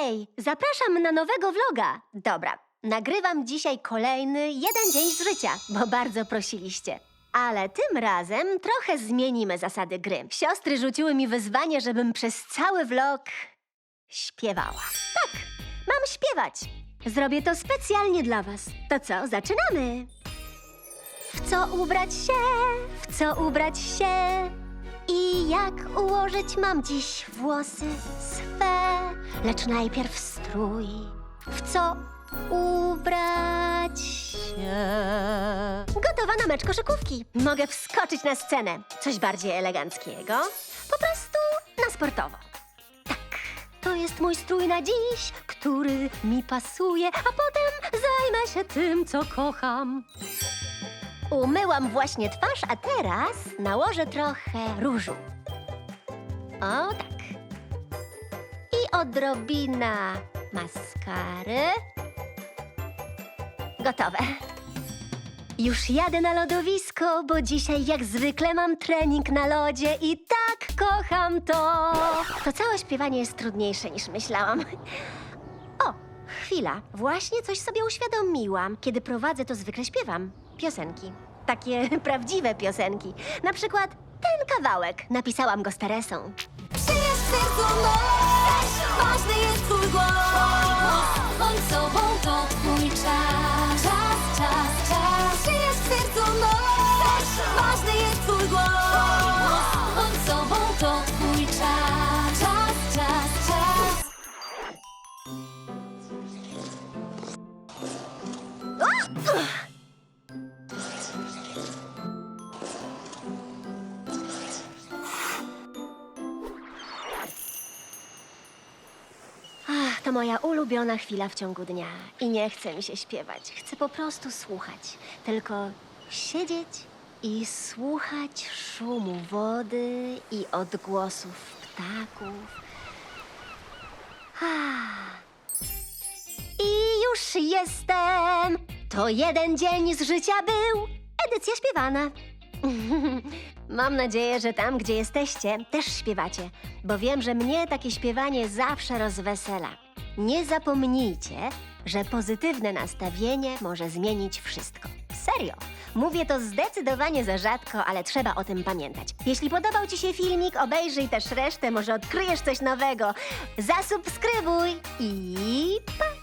Hej, zapraszam na nowego vloga. Dobra, nagrywam dzisiaj kolejny jeden dzień z życia, bo bardzo prosiliście. Ale tym razem trochę zmienimy zasady gry. Siostry rzuciły mi wyzwanie, żebym przez cały vlog śpiewała. Tak, mam śpiewać. Zrobię to specjalnie dla was. To co, zaczynamy? W co ubrać się? W co ubrać się? I jak ułożyć mam dziś włosy swe? Lecz najpierw strój. W co ubrać się? Gotowa na mecz koszykówki. Mogę wskoczyć na scenę. Coś bardziej eleganckiego. Po prostu na sportowo. Tak, to jest mój strój na dziś, który mi pasuje, a potem zajmę się tym, co kocham. Umyłam właśnie twarz, a teraz nałożę trochę różu. O tak. I odrobina maskary. Gotowe. Już jadę na lodowisko, bo dzisiaj jak zwykle mam trening na lodzie i tak kocham to. To całe śpiewanie jest trudniejsze niż myślałam. Chwila. Właśnie coś sobie uświadomiłam. Kiedy prowadzę, to zwykle śpiewam piosenki. Takie prawdziwe piosenki. Na przykład ten kawałek. Napisałam go z Teresą. Sercu ważny jest twój głos. Bądź sobą, to czas. Czas, czas, czas. Sercu ważny jest twój głos. Bądź sobą, to czas. Czas, czas, czas. To moja ulubiona chwila w ciągu dnia. I nie chce mi się śpiewać. Chcę po prostu słuchać. Tylko siedzieć i słuchać szumu wody i odgłosów ptaków. I już jestem! To jeden dzień z życia był. Edycja śpiewana. Mam nadzieję, że tam, gdzie jesteście, też śpiewacie, bo wiem, że mnie takie śpiewanie zawsze rozwesela. Nie zapomnijcie, że pozytywne nastawienie może zmienić wszystko. Serio. Mówię to zdecydowanie za rzadko, ale trzeba o tym pamiętać. Jeśli podobał Ci się filmik, obejrzyj też resztę, może odkryjesz coś nowego. Zasubskrybuj i pa!